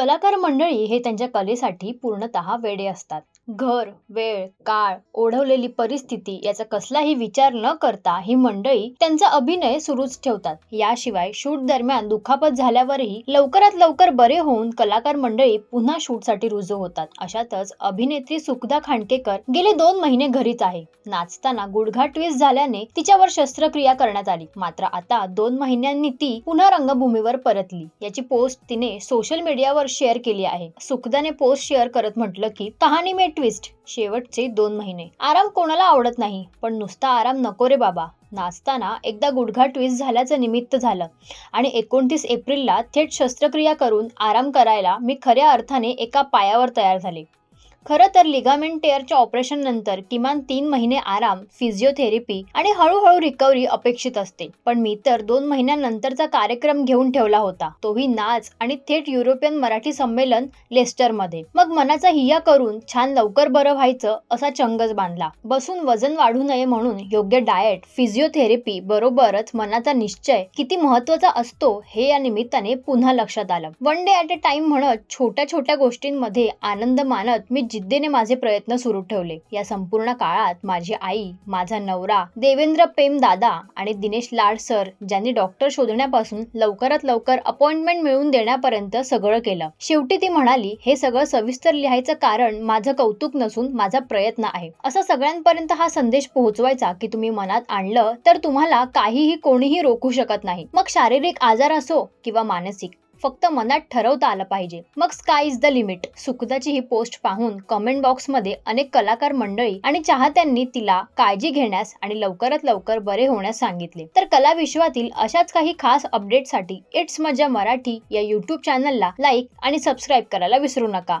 कलाकार मंडळी हे त्यांच्या कलेसाठी पूर्णतः वेडे असतात. घर वेळ काळ ओढवलेली परिस्थिती याचा कसलाही विचार न करता ही मंडळी त्यांचा अभिनय सुरूच ठेवतात. याशिवाय शूट दरम्यान दुखापत झाल्यावरही लवकरात लवकर बरे होऊन कलाकार मंडळी पुन्हा शूटसाठी रुजू होतात. अशातच अभिनेत्री सुखदा खांडकेकर गेले दोन महिने घरीच आहे. नाचताना गुडघा ट्विस्ट झाल्याने तिच्यावर शस्त्रक्रिया करण्यात आली. मात्र आता दोन महिन्यांनी ती पुन्हा रंगभूमीवर परतली. याची पोस्ट तिने सोशल मीडियावर शेअर केली आहे. सुखदाने पोस्ट शेअर करत म्हटलं की कहाणी मे ट्विस्ट शेवटचे दोन महिने. आराम कोणाला आवडत नाही पण नुसता आराम नको रे बाबा. नाचताना एकदा गुडघा ट्विस्ट झाल्याचं निमित्त झालं. आणि एकोणतीस एप्रिलला थेट शस्त्रक्रिया करून आराम करायला मी खऱ्या अर्थाने एका पायावर तयार झाले. खरं तर लिगामेंट टेअरच्या ऑपरेशन नंतर किमान तीन महिने आराम फिजिओथेरपी आणि हळूहळू रिकव्हरी अपेक्षित असते. पण मी तर दोन महिन्यानंतरचा कार्यक्रम घेऊन ठेवला होता. तोही नाच आणि थेट युरोपियन मराठी संमेलन लेस्टरमध्ये. मग मनाचा हिया करून छान लवकर बरं व्हायचं असा चंगच बांधला. बसून वजन वाढू नये म्हणून योग्य डाएट फिजिओथेरपी बरोबरच मनाचा निश्चय किती महत्त्वाचा असतो हे या निमित्ताने पुन्हा लक्षात आलं. One day at a time म्हणत छोट्या छोट्या गोष्टींमध्ये आनंद मानत मी जिद्दीने माझे प्रयत्न सुरू ठेवले. या संपूर्ण काळात माझी आई माझा नवरा देवेंद्र पेम दादा आणि दिनेश लाड सर ज्यांनी डॉक्टर शोधण्यापासून लवकरात लवकर अपॉइंटमेंट मिळवून देण्यापर्यंत सगळं केलं. शेवटी ती म्हणाली हे सगळं सविस्तर लिहायचं कारण माझं कौतुक नसून माझा प्रयत्न आहे. असं सगळ्यांपर्यंत हा संदेश पोहोचवायचा की तुम्ही मनात आणलं तर तुम्हाला काहीही कोणीही रोखू शकत नाही. मग शारीरिक आजार असो किंवा मानसिक फक्त मनात ठरवता आलं पाहिजे. मग स्काय इज द लिमिट सुखदाची ही पोस्ट पाहून कमेंट बॉक्समध्ये अनेक कलाकार मंडळी आणि चाहत्यांनी तिला काळजी घेण्यास आणि लवकरात लवकर बरे होण्यास सांगितले. तर कला विश्वातील अशाच काही खास अपडेटसाठी इट्स मजा मराठी या युट्यूब चॅनलला लाईक आणि सबस्क्राईब करायला विसरू नका.